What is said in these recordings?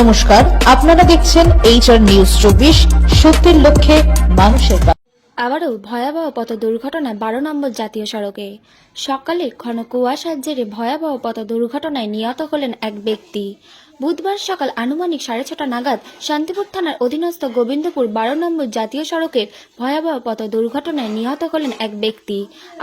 নমস্কার, আপনারা দেখছেন এইচআর নিউজ চব্বিশ, সত্যের লক্ষ্যে মানুষের আবারও ভয়াবহ পথ দুর্ঘটনা বারো নম্বর জাতীয় সড়কে। সকালে ঘন কুয়াশার জেরে ভয়াবহ পথ দুর্ঘটনায় নিহত হলেন এক ব্যক্তি। বুধবার সকাল আনুমানিক সাড়ে ছটা নাগাদ শান্তিপুর থানার অধীনস্থ গোবিন্দপুর বারো নম্বর জাতীয় সড়কের ভয়াবহ পথ দুর্ঘটনায় নিহত হলেন এক ব্যক্তি,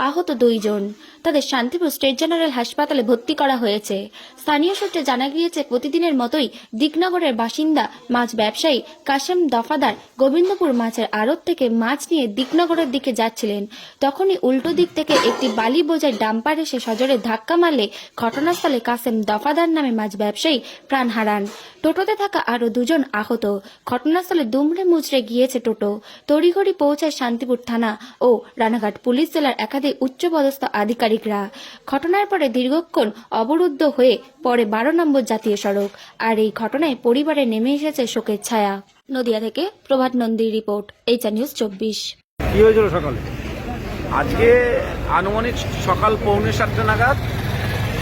আহত দুইজন। তাদের শান্তিপুর স্টেট জেনারেল হাসপাতালে ভর্তি করা হয়েছে। স্থানীয় সূত্রে জানা গিয়েছে, প্রতিদিনের মতোই দিকনগরের বাসিন্দা, মাছ ব্যবসায়ী কাশেম দফাদার গোবিন্দপুর মাছের আড়ত থেকে মাছ নিয়ে দিকনগরের দিকে যাচ্ছিলেন। তখনই উল্টো দিক থেকে একটি বালি বোঝায় ডাম্পার এসে সজোরে ধাক্কা মারলে ঘটনাস্থলে কাসেম দফাদার নামে মাছ ব্যবসায়ী প্রাণ হারান। টোটোতে থাকা আরও দুজন আহত। ঘটনাস্থলে দুমড়ে মুচড়ে গিয়েছে টোটো। তড়িঘড়ি পৌঁছায় শান্তিপুর থানা ও রানাঘাট পুলিশ জেলার একাধিক উচ্চপদস্থ আধিকারিকরা। ঘটনার পরে দীর্ঘক্ষণ অবরুদ্ধ হয়ে পরে বারো নম্বর জাতীয় সড়ক। আর এই ঘটনায় পরিবারে নেমে এসেছে শোকের ছায়া। নদিয়া থেকে প্রভাত নন্দীর রিপোর্ট এইচআর নিউজ চব্বিশ। কি হয়েছিল সকালে? আজকে আনুমানিক সকাল পৌনে সাতটা নাগাদ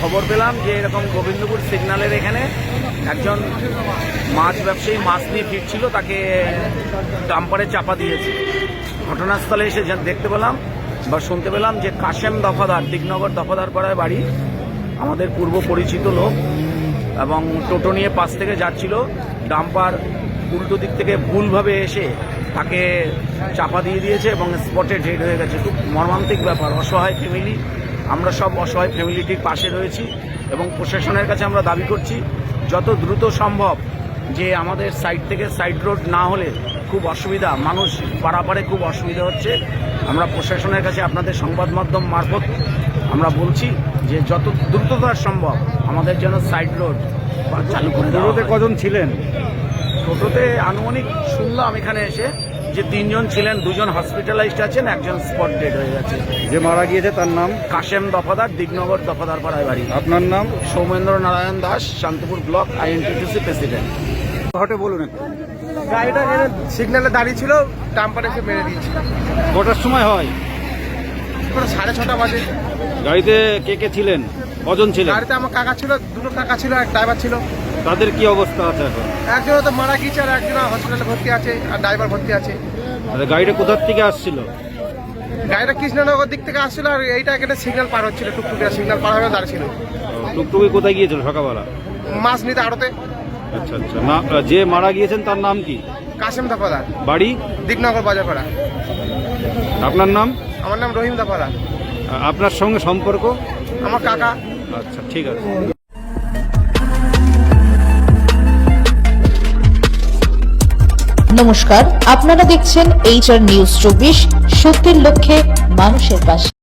খবর পেলাম যে এরকম গোবিন্দপুর সিগন্যালের এখানে একজন মাছ ব্যবসায়ী, মাছ নিয়ে ফিরছিল, তাকে ডাম্পারে চাপা দিয়েছে। ঘটনাস্থলে এসে দেখতে পেলাম বা শুনতে পেলাম যে কাশেম দফাদার দিকনগর দফাদার পাড়ায় বাড়ি, আমাদের পূর্ব পরিচিত লোক এবং টোটো নিয়ে পাশ থেকে যাচ্ছিল। ডাম্পার উল্টো দিক থেকে ভুলভাবে এসে তাকে চাপা দিয়ে দিয়েছে এবং স্পটে ডেড হয়ে গেছে। খুব মর্মান্তিক ব্যাপার, অসহায় ফ্যামিলি। আমরা সব অসহায় ফ্যামিলিটির পাশে রয়েছি এবং প্রশাসনের কাছে আমরা দাবি করছি যত দ্রুত সম্ভব যে আমাদের সাইড থেকে সাইড রোড না হলে খুব অসুবিধা মানুষ পারাপারে খুব অসুবিধা হচ্ছে। আমরা প্রশাসনের কাছে আপনাদের সংবাদ মাধ্যম মারফত আমরা বলছি যে যত দ্রুততার সম্ভব আমাদের যেন সাইড রোড চালু করে কজন ছিলেন? টোটোতে আনুমানিক শুনলাম এখানে এসে যে তিনজন ছিলেন দুজন হসপিটালাইজড আছেন একজন স্পট ডেড হয়ে গেছে। যে মারা গিয়েছে তার নাম? কাশেম দফাদার দিগনগর দফাদার পাড়ায় বাড়ি। আপনার নাম? Soumendra Narayan Das Shantipur block INTTC president ঘটে বলুন একটু। গাড়িটা যেন সিগন্যালে দাঁড়িয়ে ছিল ডাম্পার এসে মেরে দিয়েছে কটার সময় হয়? সাড়ে ছটা বাজে। গাড়িতে কে কে ছিলেন? কজন ছিলেন? গাড়িতে আমার কাকা ছিল দুটো কাকা ছিল এক ড্রাইভার ছিল। তাদের কি অবস্থা আছে এখন? একজন তো মারা গিয়েছে আর একজন হসপিটালে ভর্তি আছে আর ড্রাইভার ভর্তি আছে। আর গাড়িটা কোথার থেকে আসছিল? গাড়িটা কৃষ্ণনগর দিক থেকে আসছিল আর এইটা এখানে সিগন্যাল পার হচ্ছিল টুকটুকিয়া সিগন্যাল পার হয়ে দাঁড়িয়ে ছিল টুকটুকি কোথায় গিয়েছিল সকালবেলা? মাছ নিতে আড়তে। আচ্ছা আচ্ছা। না যে মারা গিয়েছেন তার নাম কি? কাশেম দাফাদার বাড়ি? দিকনগর বাজারপাড়া আপনার নাম? আমার নাম রহিম দাপারা আপনার সঙ্গে সম্পর্ক? আমার কাকা। আচ্ছা ঠিক আছে। নমস্কার আপনারা দেখছেন এইচআর নিউজ চব্বিশ সত্যের লক্ষ্যে মানুষের পাশে।